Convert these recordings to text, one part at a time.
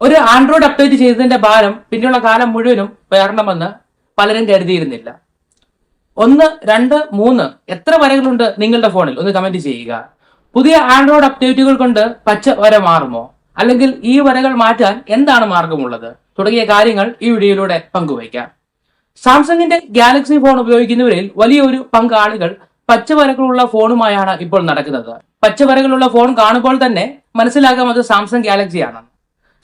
ഒരു Android update ചെയ്തതിന്റെ ഭാരം പിന്നെയുള്ള കാലം മുഴുവനും വേറണമെന്ന് പലരും കരുതിയിരുന്നില്ല. ഒന്ന് രണ്ട് മൂന്ന് എത്ര വരകളുണ്ട് നിങ്ങളുടെ ഫോണിൽ? ഒന്ന് കമന്റ് ചെയ്യുക. പുതിയ ആൻഡ്രോയിഡ് അപ്ഡേറ്റുകൾ കൊണ്ട് പച്ച വര മാറുമോ? അല്ലെങ്കിൽ ഈ വരകൾ മാറ്റാൻ എന്താണ് മാർഗമുള്ളത്? തുടങ്ങിയ കാര്യങ്ങൾ ഈ വീഡിയോയിലൂടെ പങ്കുവയ്ക്കാം. സാംസങ്ങിന്റെ ഗാലക്സി ഫോൺ ഉപയോഗിക്കുന്നവരിൽ വലിയൊരു പങ്ക് ആളുകൾ പച്ചവരകളുള്ള ഫോണുമായാണ് ഇപ്പോൾ നടക്കുന്നത്. പച്ചവരകളുള്ള ഫോൺ കാണുമ്പോൾ തന്നെ മനസ്സിലാകാം അത് സാംസങ് ഗാലക്സി ആണെന്ന്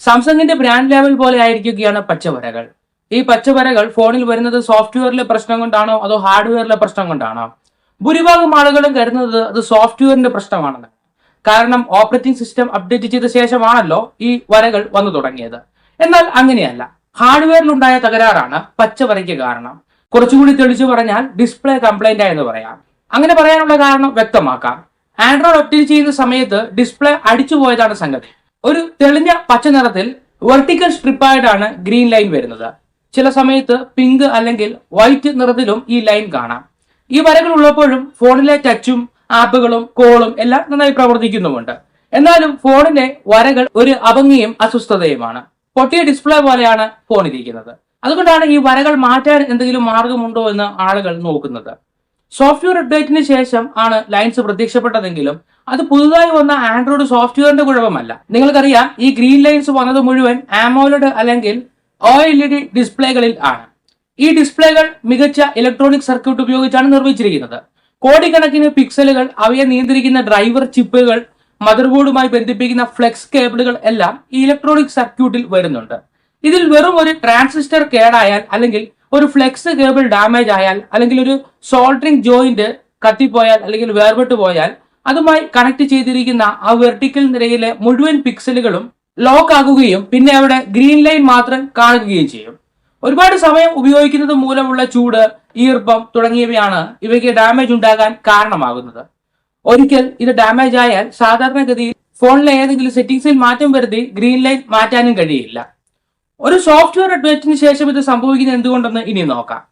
സാംസങ്ങിന്റെ ബ്രാൻഡ് ലെവൽ പോലെ ആയിരിക്കുകയാണ് പച്ചവരകൾ. ഈ പച്ചവരകൾ ഫോണിൽ വരുന്നത് സോഫ്റ്റ്വെയറിലെ പ്രശ്നം കൊണ്ടാണോ അതോ ഹാർഡ്വെയറിലെ പ്രശ്നം കൊണ്ടാണോ? ഭൂരിഭാഗം ആളുകളും കരുതുന്നത് അത് സോഫ്റ്റ്വെയറിന്റെ പ്രശ്നമാണെന്ന്. കാരണം ഓപ്പറേറ്റിംഗ് സിസ്റ്റം അപ്ഡേറ്റ് ചെയ്ത ശേഷമാണല്ലോ ഈ വരകൾ വന്നു തുടങ്ങിയത്. എന്നാൽ അങ്ങനെയല്ല. ഹാർഡ്വെയറിലുണ്ടായ തകരാറാണ് പച്ചവരയ്ക്ക് കാരണം. കുറച്ചുകൂടി തെളിച്ചു പറഞ്ഞാൽ ഡിസ്പ്ലേ കംപ്ലൈന്റ് ആയെന്ന് പറയാം. അങ്ങനെ പറയാനുള്ള കാരണം വ്യക്തമാക്കാം. ആൻഡ്രോയിഡ് അപ്ഡേറ്റ് ചെയ്യുന്ന സമയത്ത് ഡിസ്പ്ലേ അടിച്ചു പോയതാണ് സംഗതി. ഒരു തെളിഞ്ഞ പച്ച നിറത്തിൽ വെർട്ടിക്കൽ സ്ട്രിപ്പായിട്ടാണ് ഗ്രീൻ ലൈൻ വരുന്നത്. ചില സമയത്ത് പിങ്ക് അല്ലെങ്കിൽ വൈറ്റ് നിറത്തിലും ഈ ലൈൻ കാണാം. ഈ വരകൾ ഉള്ളപ്പോഴും ഫോണിലെ ടച്ചും ആപ്പുകളും കോളും എല്ലാം നന്നായി പ്രവർത്തിക്കുന്നുമുണ്ട്. എന്നാലും ഫോണിന്റെ വരകൾ ഒരു അഭംഗിയും അസ്വസ്ഥതയുമാണ്. പൊട്ടിയ ഡിസ്പ്ലേ പോലെയാണ് ഫോൺ ഇരിക്കുന്നത്. അതുകൊണ്ടാണ് ഈ വരകൾ മാറ്റാൻ എന്തെങ്കിലും മാർഗമുണ്ടോ എന്ന് ആളുകൾ നോക്കുന്നത്. സോഫ്റ്റ്വെയർ അപ്ഡേറ്റിന് ശേഷം ആണ് ലൈൻസ് പ്രത്യക്ഷപ്പെട്ടതെങ്കിലും അത് പുതുതായി വന്ന ആൻഡ്രോയിഡ് സോഫ്റ്റ്വെയറിന്റെ കുഴപ്പമല്ല. നിങ്ങൾക്കറിയാം ഈ ഗ്രീൻ ലൈൻസ് വന്നത് മുഴുവൻ ആമോലഡ് അല്ലെങ്കിൽ ഒ എൽ ഇ ഡി ഡിസ്പ്ലേകളിൽ ആണ്. ഈ ഡിസ്പ്ലേകൾ മികച്ച ഇലക്ട്രോണിക് സർക്യൂട്ട് ഉപയോഗിച്ചാണ് നിർമ്മിച്ചിരിക്കുന്നത്. കോടിക്കണക്കിന് പിക്സലുകൾ അവയെ നിയന്ത്രിക്കുന്ന ഡ്രൈവർ ചിപ്പുകൾ മദർബോർഡുമായി ബന്ധിപ്പിക്കുന്ന ഫ്ലെക്സ് കേബിളുകൾ എല്ലാം ഈ ഇലക്ട്രോണിക് സർക്യൂട്ടിൽ വരുന്നുണ്ട്. ഇതിൽ വെറും ഒരു ട്രാൻസിസ്റ്റർ കേടായാൽ അല്ലെങ്കിൽ ഒരു ഫ്ലെക്സ് കേബിൾ ഡാമേജ് ആയാൽ അല്ലെങ്കിൽ ഒരു സോൾഡറിംഗ് ജോയിന്റ് കത്തിപ്പോയാൽ അല്ലെങ്കിൽ വേർപെട്ട് പോയാൽ അതുമായി കണക്ട് ചെയ്തിരിക്കുന്ന ആ വെർട്ടിക്കൽ നിരയിലെ മുഴുവൻ പിക്സലുകളും ലോക്ക് ആകുകയും പിന്നെ അവിടെ ഗ്രീൻ ലൈൻ മാത്രം കാണുകയും ചെയ്യും. ഒരുപാട് സമയം ഉപയോഗിക്കുന്നത് മൂലമുള്ള ചൂട് ഈർപ്പം തുടങ്ങിയവയാണ് ഇവയ്ക്ക് ഡാമേജ് ഉണ്ടാകാൻ കാരണമാകുന്നത്. ഒരിക്കൽ ഇത് ഡാമേജ് ആയാൽ സാധാരണഗതിയിൽ ഫോണിലെ ഏതെങ്കിലും സെറ്റിംഗ്സിൽ മാറ്റം വരുത്തി ഗ്രീൻ ലൈൻ മാറ്റാനും കഴിയില്ല. ഒരു സോഫ്റ്റ്വെയർ അപ്ഡേറ്റിന് ശേഷം ഇത് സംഭവിക്കുന്നത് എന്തുകൊണ്ടെന്ന് ഇനി നോക്കാം.